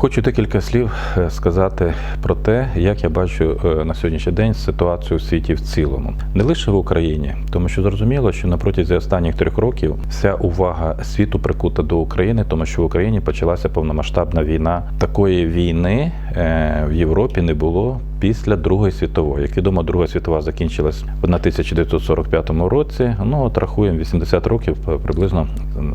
Хочу декілька слів е, сказати про те, як я бачу е, на сьогоднішній день ситуацію у світі в цілому, не лише в Україні, тому що зрозуміло, що на протязі останніх трьох років вся увага світу прикута до України, тому що в Україні почалася повномасштабна війна. Такої війни е, в Європі не було. Після Другої світової, як відомо, Друга світова закінчилась в 1945 році. Ну от рахуємо 80 років приблизно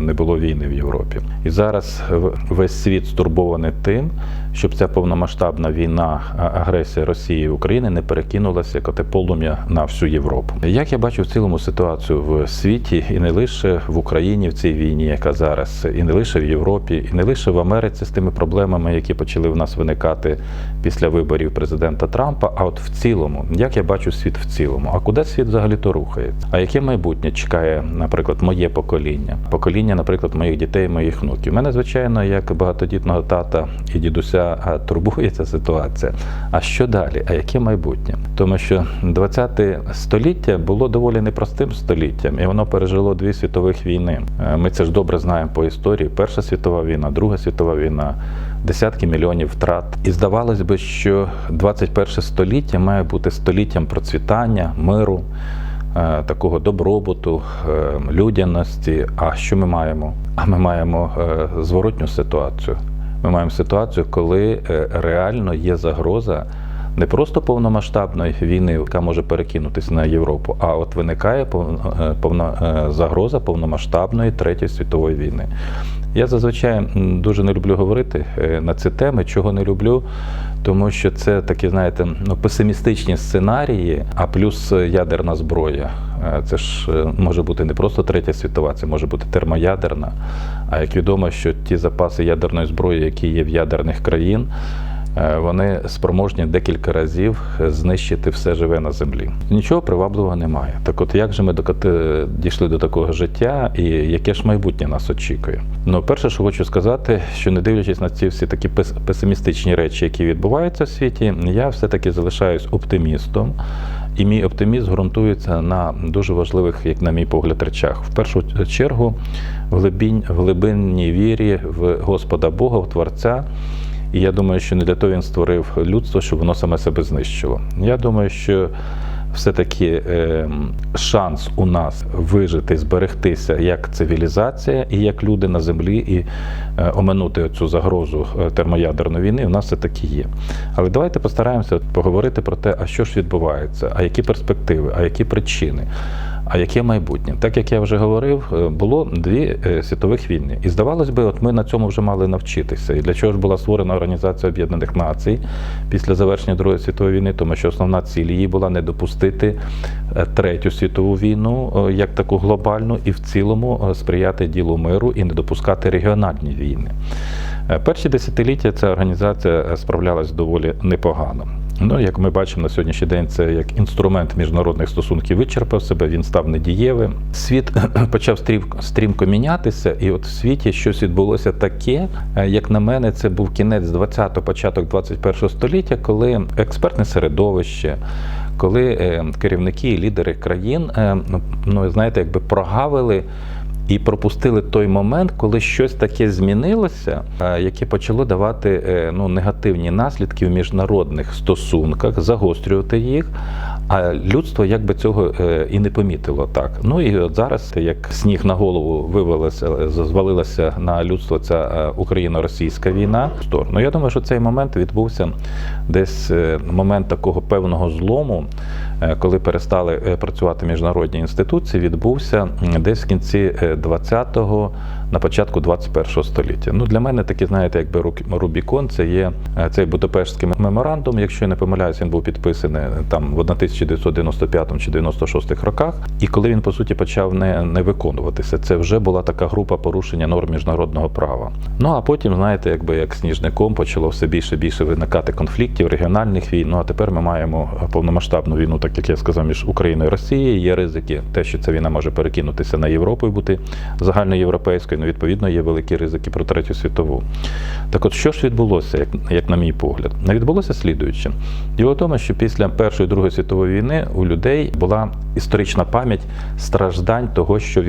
не було війни в Європі. І зараз весь світ стурбований тим, щоб ця повномасштабна війна, агресія Росії і України не перекинулася як оте полум'я на всю Європу. Як я бачу в цілому ситуацію в світі, і не лише в Україні в цій війні, яка зараз, і не лише в Європі, і не лише в Америці з тими проблемами, які почали в нас виникати після виборів президента Трампа. А от в цілому, як я бачу світ в цілому, а куди світ взагалі то рухається? А яке майбутнє чекає, наприклад, моє покоління? Покоління, наприклад, моїх дітей, моїх внуків. Мене, звичайно, як багатодітного тата і дідуся турбує ця ситуація. А що далі? А яке майбутнє? Тому що 20 століття було доволі непростим століттям, і воно пережило дві світових війни. Е, Ми це ж добре знаємо по історії. Перша світова війна, Друга світова війна, десятки мільйонів втрат. І здавалось би, що 21 століття має бути століттям процвітання, миру. е, Такого добробуту, е, людяності. А що ми маємо? А ми маємо е, зворотню ситуацію. Ми маємо ситуацію, коли реально є загроза не просто повномасштабної війни, яка може перекинутися на Європу, а от виникає повна е, загроза повномасштабної третьої світової війни. Я зазвичай дуже не люблю говорити е, на ці теми, чого не люблю, тому що це такі, знаєте, ну, песимістичні сценарії, а плюс е, ядерна зброя. Е, Це ж може бути не просто третя світова, це може бути термоядерна. А як відомо, що ті запаси ядерної зброї, які є в ядерних країн, е, вони спроможні декілька разів е, знищити все живе на землі. Нічого привабливого немає. Так от як же ми докати- дійшли до такого життя, і яке ж майбутнє нас очікує? Ну, перше, що хочу сказати, що не дивлячись на ці всі такі песимістичні речі, які відбуваються в світі, я все-таки залишаюсь оптимістом. І мій оптимізм ґрунтується на дуже важливих, як на мій погляд, речах. В першу чергу, в глибинній вірі в Господа Бога, в Творця. І я думаю, що не для того він створив людство, щоб воно саме себе знищило. Я думаю, що все-таки е, шанс у нас вижити, зберегтися як цивілізація і як люди на землі, і е, оминути цю загрозу е, термоядерної війни, у нас все таки є. Але давайте постараємося поговорити про те, а що ж відбувається, а які перспективи, а які причини. А яке майбутнє? Так як я вже говорив, е, було дві е, світових війни. І здавалось би, от ми на цьому вже мали навчитися. І для чого ж була створена Організація Об'єднаних Націй після завершення Другої світової війни, тому що основна ціль її була не допустити е, третю світову війну як таку глобальну, і в цілому сприяти ділу миру і не допускати регіональні війни. Перші десятиліття ця організація справлялась доволі непогано. Ну, як ми бачимо на сьогоднішній день, це як інструмент міжнародних стосунків вичерпав себе, він став недієвим. Світ почав стрімко, мінятися, і от в світі щось відбулося таке, е, як на мене, це був кінець 20-го, початок 21-го століття, коли експертне середовище. Коли е, керівники і лідери країн, е, ну, ну знаєте, якби прогавили і пропустили той момент, коли щось таке змінилося, е, яке почало давати е, ну, негативні наслідки в міжнародних стосунках, загострювати їх. А людство якби цього е, і не помітило так. Ну і от зараз, як сніг на голову вивелася, е, звалилася на людство ця е, Україно-російська війна. Сторону. Я думаю, що цей момент відбувся десь момент такого певного злому, коли перестали працювати міжнародні інституції, відбувся десь в кінці е, 20-го, на початку 21-го століття. Ну для мене такий, знаєте, якби Рубікон, це є е, цей Будапештський меморандум. Якщо я не помиляюсь, він був підписаний е, там в 1995 чи 96 роках. І коли він по суті почав не, не виконуватися, це вже була така група порушення норм міжнародного права. Ну а потім, знаєте, якби як сніжником почало все більше і більше виникати конфліктів, регіональних війн. Ну а тепер ми маємо повномасштабну війну, так як я сказав, між Україною і Росією. Є ризики, те, що ця війна може перекинутися на Європу і бути загальноєвропейською. Ну, відповідно, є великі ризики про третю світову. Так от, що ж відбулося, як, як на мій погляд? Не відбулося слідуюче. Діло в тому, що після Першої і Другої світової війни у людей була історична пам'ять страждань того, що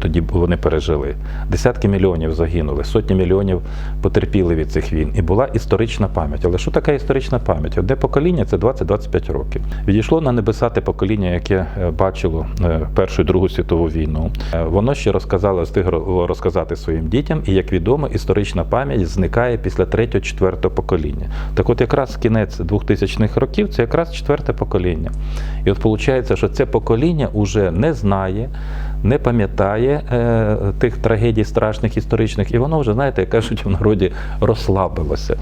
тоді вони пережили. Десятки мільйонів загинули, сотні мільйонів потерпіли від цих війн. І була історична пам'ять. Але що таке історична пам'ять? Одне покоління це 20-25 років. Відійшло на небеса те покоління, яке е, бачило е, Першу і Другу світову війну. Е, Воно ще розказало, встигло розказати своїм дітям, і як відомо, історична пам'ять зникає після третього, четвертого покоління. Так от якраз кінець 2000-х років це якраз четверте покоління. І от виходить, що це покоління уже не знає, не пам'ятає е, тих трагедій страшних історичних, і воно вже, знаєте, як кажуть в народі, розслабилося.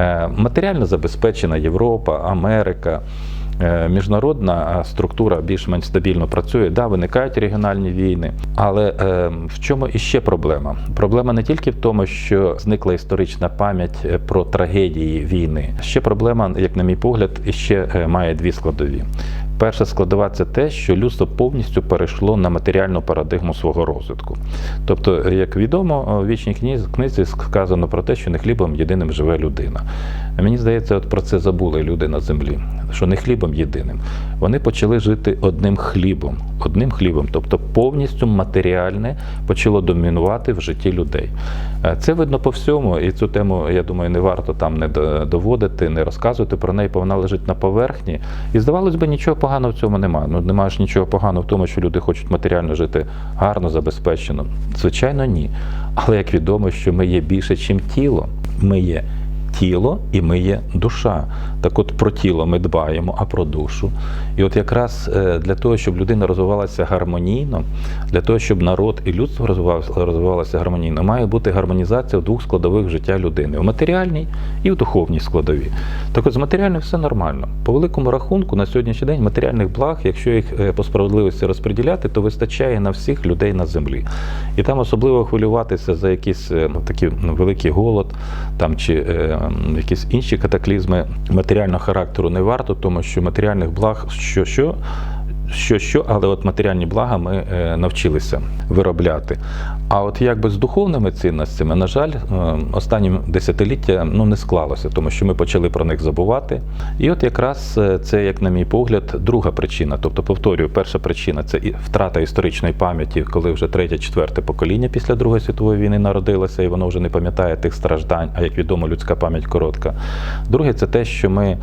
Е, матеріально забезпечена Європа, Америка. Е, Міжнародна структура більш-менш стабільно працює, да, виникають регіональні війни. Але е, в чому іще проблема? Проблема не тільки в тому, що зникла історична пам'ять е, про трагедії війни. Ще проблема, як на мій погляд, іще е, має дві складові. Перша складова це те, що людство повністю перейшло на матеріальну парадигму свого розвитку. Тобто, як відомо, у вічній книзі, книзі сказано про те, що не хлібом єдиним живе людина. Мені здається, от про це забули люди на землі, що не хлібом єдиним. Вони почали жити одним хлібом, одним хлібом, тобто повністю матеріальне почало домінувати в житті людей. Е, Це видно по всьому, і цю тему, я думаю, не варто там не доводити, не розказувати про неї, бо вона лежить на поверхні. І здавалось би, нічого поганого в цьому немає. Ну немає ж нічого поганого в тому, що люди хочуть матеріально жити гарно, забезпечено. Звичайно, ні. Але як відомо, що ми є більше, ніж тіло. Ми є тіло і ми є душа. Так от про тіло ми дбаємо, а про душу. І от якраз е, для того, щоб людина розвивалася гармонійно, для того, щоб народ і людство розвивалося, гармонійно, має бути гармонізація в двох складових життя людини: в матеріальній і в духовній складовій. Так от з матеріальною все нормально. По великому рахунку, на сьогоднішній день матеріальних благ, якщо їх е, по справедливості розподіляти, то вистачає на всіх людей на землі. І там особливо хвилюватися за якийсь е, ну, такий ну, великий голод там, чи якісь інші катаклізми матеріального характеру не варто, тому що матеріальних благ що що. Що, що, але от матеріальні блага ми е, навчилися виробляти. А от якби з духовними цінностями, на жаль, е, останнім десятиліття ну, не склалося, тому що ми почали про них забувати. І от якраз е, це, як на мій погляд, друга причина. Тобто, повторюю, перша причина це втрата історичної пам'яті, коли вже третє, четверте покоління після Другої світової війни народилося, і воно вже не пам'ятає тих страждань, а як відомо, людська пам'ять коротка. Друге, це те, що ми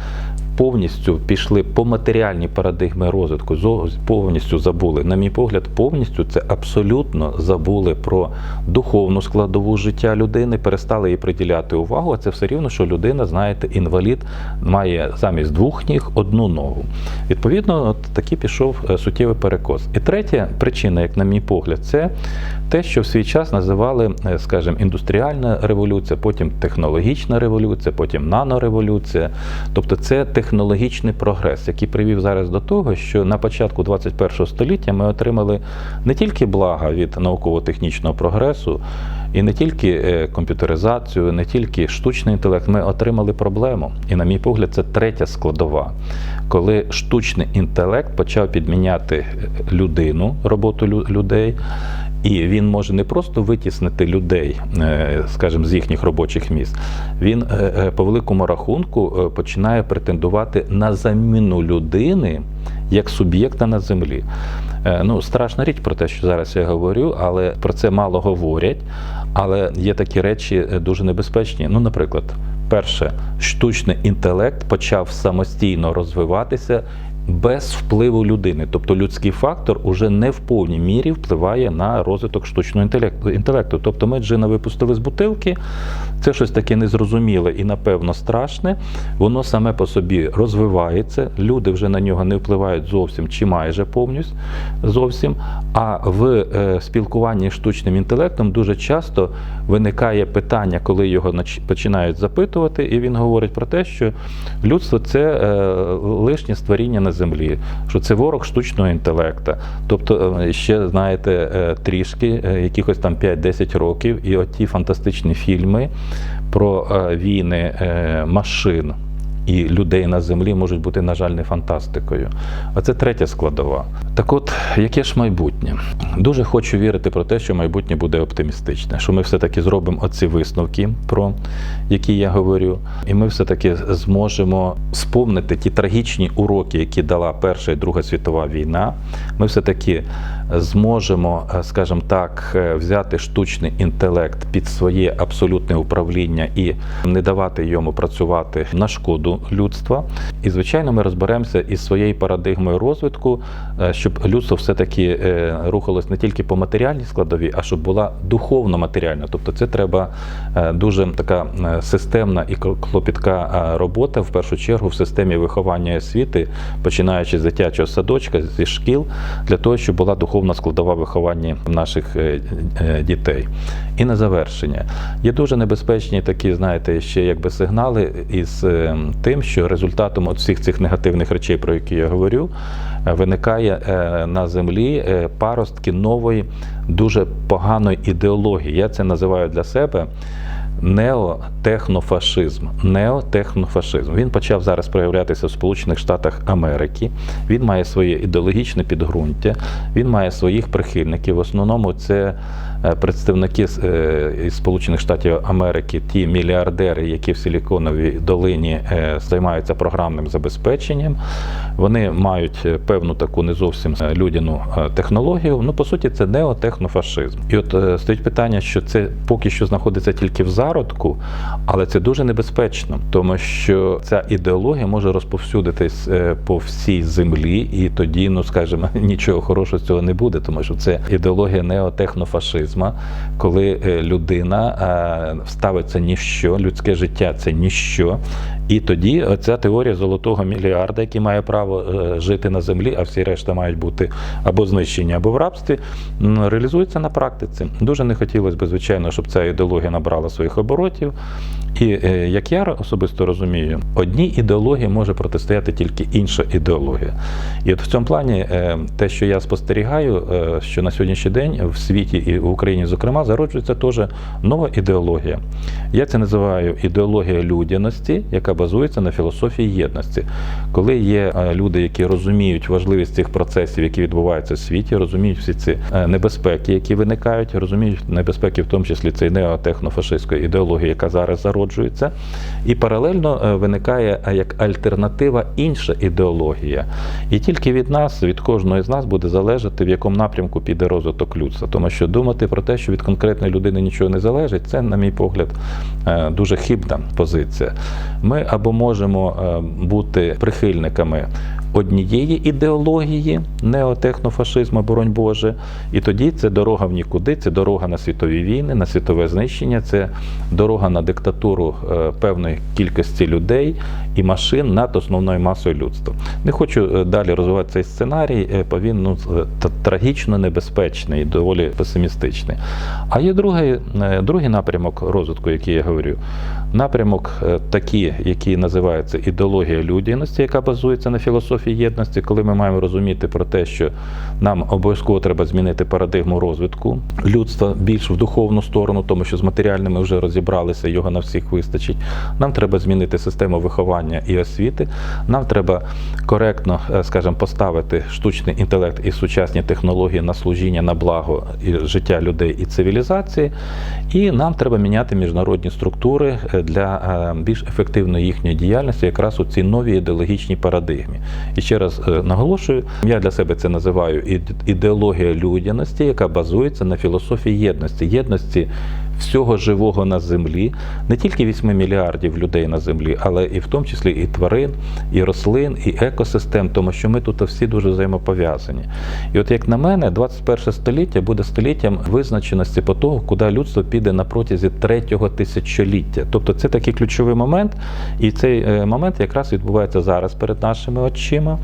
повністю пішли по матеріальній парадигмі розвитку, повністю забули. На мій погляд, повністю це абсолютно забули про духовну складову життя людини, перестали їй приділяти увагу. А це все рівно, що людина, знаєте, інвалід має замість двох ніг одну ногу. Відповідно, от такий пішов е, суттєвий перекос. І третя причина, як на мій погляд, це те, що в свій час називали, е, скажімо, індустріальна революція, потім технологічна революція, потім нанореволюція. Тобто це технологічний прогрес, який привів зараз до того, що на початку 21 століття ми отримали не тільки блага від науково-технічного прогресу, і не тільки е, комп'ютеризацію, не тільки штучний інтелект, ми отримали проблему. І, на мій погляд, це третя складова, коли штучний інтелект почав підміняти е, людину, роботу людей. І він може не просто витіснити людей, е, скажімо, з їхніх робочих місць. Він е, е, по великому рахунку починає претендувати на заміну людини як суб'єкта на землі. Ну, страшна річ про те, що зараз я говорю, але про це мало говорять. Але є такі речі дуже небезпечні. Ну, наприклад, перше, штучний інтелект почав самостійно розвиватися без впливу людини. Тобто людський фактор уже не в повній мірі впливає на розвиток штучного інтелекту. Тобто ми джина випустили з бутилки, це щось таке незрозуміле і, напевно, страшне. Воно саме по собі розвивається, люди вже на нього не впливають зовсім чи майже повністю зовсім. А в е, спілкуванні з штучним інтелектом дуже часто виникає питання, коли його починають запитувати, і він говорить про те, що людство це е, лишнє створіння на землі, що це ворог штучного інтелекту. Тобто, е, ще знаєте, е, трішки, е, якихось там 5-10 років, і оті фантастичні фільми про війни машин і людей на землі можуть бути, на жаль, не фантастикою. А це третя складова. Так от, яке ж майбутнє? Дуже хочу вірити про те, що майбутнє буде оптимістичне, що ми все-таки зробимо оці висновки, про які я говорю, і ми все-таки зможемо сповнити ті трагічні уроки, які дала Перша і Друга світова війна. Ми все-таки зможемо, е, скажімо так, е, взяти штучний інтелект під своє абсолютне управління і не давати йому працювати на шкоду людства. І звичайно, ми розберемося із своєю парадигмою розвитку, е, щоб людство все-таки е, рухалось не тільки по матеріальній складовій, а щоб була духовно матеріальна. Тобто, це треба дуже така системна і клопітка робота в першу чергу в системі виховання освіти, починаючи з дитячого садочка, зі шкіл, для того, щоб була духовна складова виховання наших е, е, дітей. І на завершення є дуже небезпечні такі, знаєте, ще якби сигнали із е, тим, що результатом от всіх цих негативних речей, про які я говорю, виникає на землі паростки нової, дуже поганої ідеології. Я це називаю для себе. Неотехнофашизм. Неотехнофашизм. Він почав зараз проявлятися в Сполучених Штатах Америки. Він має своє ідеологічне підґрунтя, він має своїх прихильників. В основному це представники з, е, Сполучених Штатів Америки, ті мільярдери, які в Силіконовій долині е, займаються програмним забезпеченням. Вони мають е, певну таку не зовсім е, людяну е, технологію. Ну, по суті, це неотехнофашизм. І от е, стоїть питання, що це поки що знаходиться тільки в зародку, але це дуже небезпечно, тому що ця ідеологія може розповсюдитись е, по всій землі, і тоді, ну скажімо, нічого хорошого з цього не буде, тому що це ідеологія неотехнофашизма, коли е, людина е, ставиться ніщо, людське життя це ніщо. І тоді оця теорія золотого мільярда, який має право е, жити на землі, а всі решта мають бути або знищені, або в рабстві, реалізується на практиці. Дуже не хотілося б, звичайно, щоб ця ідеологія набрала своїх оборотів. І е, як я особисто розумію, одній ідеології може протистояти тільки інша ідеологія. І от в цьому плані е, те, що я спостерігаю, що на сьогоднішній день в світі і в Україні, зокрема, зароджується теж нова ідеологія. Я це називаю ідеологія людяності, яка базується на філософії єдності. Коли є е, люди, які розуміють важливість цих процесів, які відбуваються в світі, розуміють всі ці е, небезпеки, які виникають, розуміють небезпеки, в тому числі цієї неотехнофашистської ідеології, яка зараз зароджується, і паралельно е, виникає як альтернатива інша ідеологія. І тільки від нас, від кожного з нас буде залежати, в якому напрямку піде розвиток людства. Тому що думати про те, що від конкретної людини нічого не залежить, це, на мій погляд, дуже хибна позиція. Ми або можемо е, бути прихильниками однієї ідеології неотехнофашизму, боронь Боже, і тоді це дорога в нікуди, це дорога на світові війни, на світове знищення, це дорога на диктатуру е, певної кількості людей і машин над основною масою людства. Не хочу е, далі розвивати цей сценарій, е, бо він ну, трагічно небезпечний і доволі песимістичний. А є другий, другий напрямок розвитку, який я говорю. Напрямок такий, який називається ідеологія людяності, яка базується на філософії єдності, коли ми маємо розуміти про те, що нам обов'язково треба змінити парадигму розвитку людства більш в духовну сторону, тому що з матеріальними вже розібралися, його на всіх вистачить. Нам треба змінити систему виховання і освіти. Нам треба коректно, е, скажімо, поставити штучний інтелект і сучасні технології на служіння на благо і життя людей і цивілізації. І нам треба міняти міжнародні структури е, для е, більш ефективної їхньої діяльності, якраз у цій новій ідеологічній парадигмі. І ще раз е, наголошую, я для себе це називаю ід- ідеологія людяності, яка базується на філософії єдності, єдності всього живого на землі, не тільки 8 мільярдів людей на землі, але і в тому числі і тварин, і рослин, і екосистем, тому що ми тут всі дуже взаємопов'язані. І от як на мене, 21 століття буде століттям визначеності по того, куди людство піде на протязі третього тисячоліття. Тобто це такий ключовий момент, і цей е, момент якраз відбувається зараз перед нашими очима.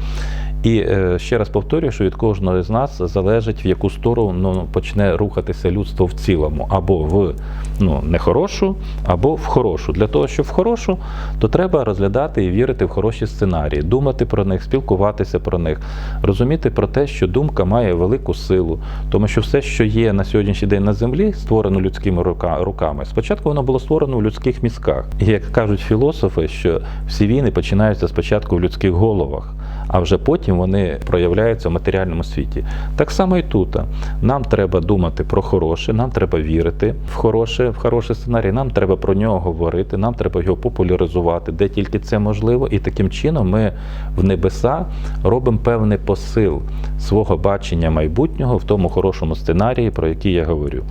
І е, ще раз повторюю, що від кожного з нас залежить, в яку сторону почне рухатися людство в цілому, або в ну, нехорошу, або в хорошу. Для того, щоб в хорошу, то треба розглядати і вірити в хороші сценарії, думати про них, спілкуватися про них, розуміти про те, що думка має велику силу, тому що все, що є на сьогоднішній день на землі, створено людськими рука- руками, спочатку воно було створено в людських мізках. І як кажуть філософи, що всі війни починаються спочатку в людських головах. А вже потім вони проявляються в матеріальному світі. Так само і тут. Нам треба думати про хороше, нам треба вірити в хороше, в хороший сценарій, нам треба про нього говорити, нам треба його популяризувати, де тільки це можливо. І таким чином ми в небеса робимо певний посил свого бачення майбутнього в тому хорошому сценарії, про який я говорю.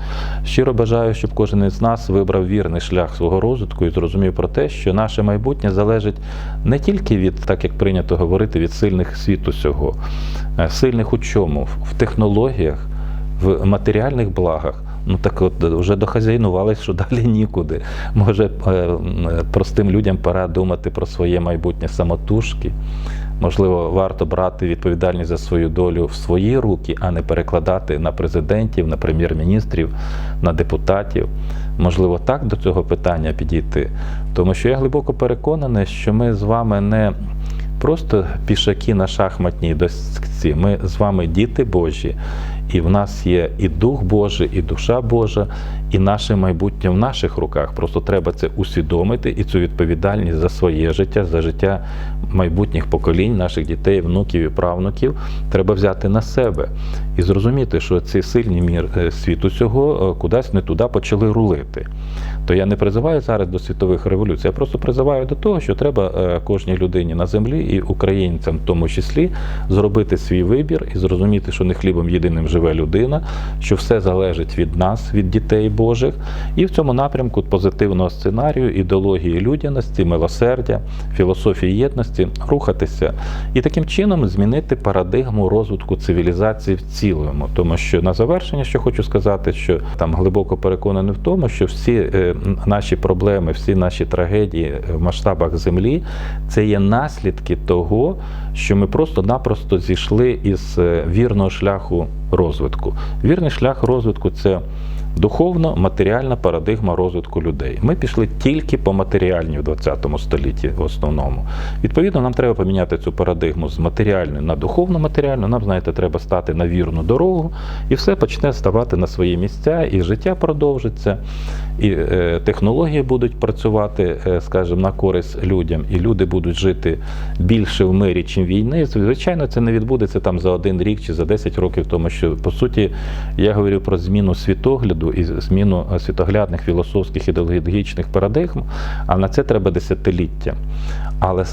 Щиро бажаю, щоб кожен із нас вибрав вірний шлях свого розвитку і зрозумів про те, що наше майбутнє залежить не тільки від, так як прийнято говорити, від сильних світу цього, Е, сильних у чому? В технологіях, в матеріальних благах. Ну так от вже дохазяйнувались, що далі нікуди. Може, е, е, простим людям пора думати про своє майбутнє самотужки. Можливо, варто брати відповідальність за свою долю в свої руки, а не перекладати на президентів, на прем'єр-міністрів, на депутатів. Можливо, так до цього питання підійти. Тому що я глибоко переконаний, що ми з вами не просто пішаки на шахматній досці. Ми з вами діти Божі, і в нас є і Дух Божий, і душа Божа, і наше майбутнє в наших руках. Просто треба це усвідомити і цю відповідальність за своє життя, за життя майбутніх поколінь, наших дітей, внуків і правнуків треба взяти на себе і зрозуміти, що ці сильні мір е, світу цього е, кудись не туди почали рулити. То я не призиваю зараз до світових революцій, я просто призиваю до того, що треба е, кожній людині на землі і українцям, в тому числі, зробити свій вибір і зрозуміти, що не хлібом єдиним живе людина, що все залежить від нас, від дітей Божих, і в цьому напрямку позитивного сценарію, ідеології людяності, милосердя, філософії єдності рухатися і таким чином змінити парадигму розвитку цивілізації в цілому. Тому що на завершення, що хочу сказати, що там глибоко переконаний в тому, що всі е, наші проблеми, всі наші трагедії в масштабах землі це є наслідки того, що ми просто-напросто зійшли із е, вірного шляху розвитку. Вірний шлях розвитку це духовно-матеріальна парадигма розвитку людей. Ми пішли тільки по матеріальній в 20 столітті в основному. Відповідно, нам треба поміняти цю парадигму з матеріальної на духовно-матеріальну. Нам, знаєте, треба стати на вірну дорогу, і все почне ставати на свої місця, і життя продовжиться, і е, технології будуть працювати, е, скажімо, на користь людям, і люди будуть жити більше в мирі, чим війни. Звичайно, це не відбудеться там за один рік чи за 10 років, тому що по суті я говорю про зміну світогляду і зміну е, світоглядних філософських ідеологічних парадигм, а на це треба десятиліття. Але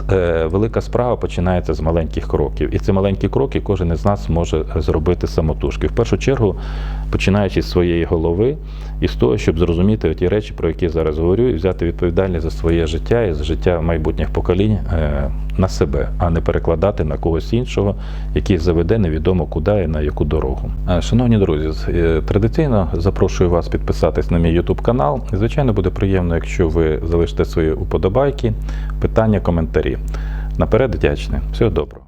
велика справа починається з маленьких кроків, і ці маленькі кроки кожен із нас може зробити самотужки. В першу чергу, починаючи з своєї голови і з того, щоб зрозуміти ті речі, про які я зараз говорю, і взяти відповідальність за своє життя і за життя майбутніх поколінь е, на себе, а не перекладати на когось іншого, який заведе невідомо куди і на яку дорогу. Е, Шановні друзі, е, традиційно запрошую вас підписатись на мій YouTube канал. Звичайно, буде приємно, якщо ви залишите свої уподобайки, питання, коментарі. Наперед вдячний. Всього доброго.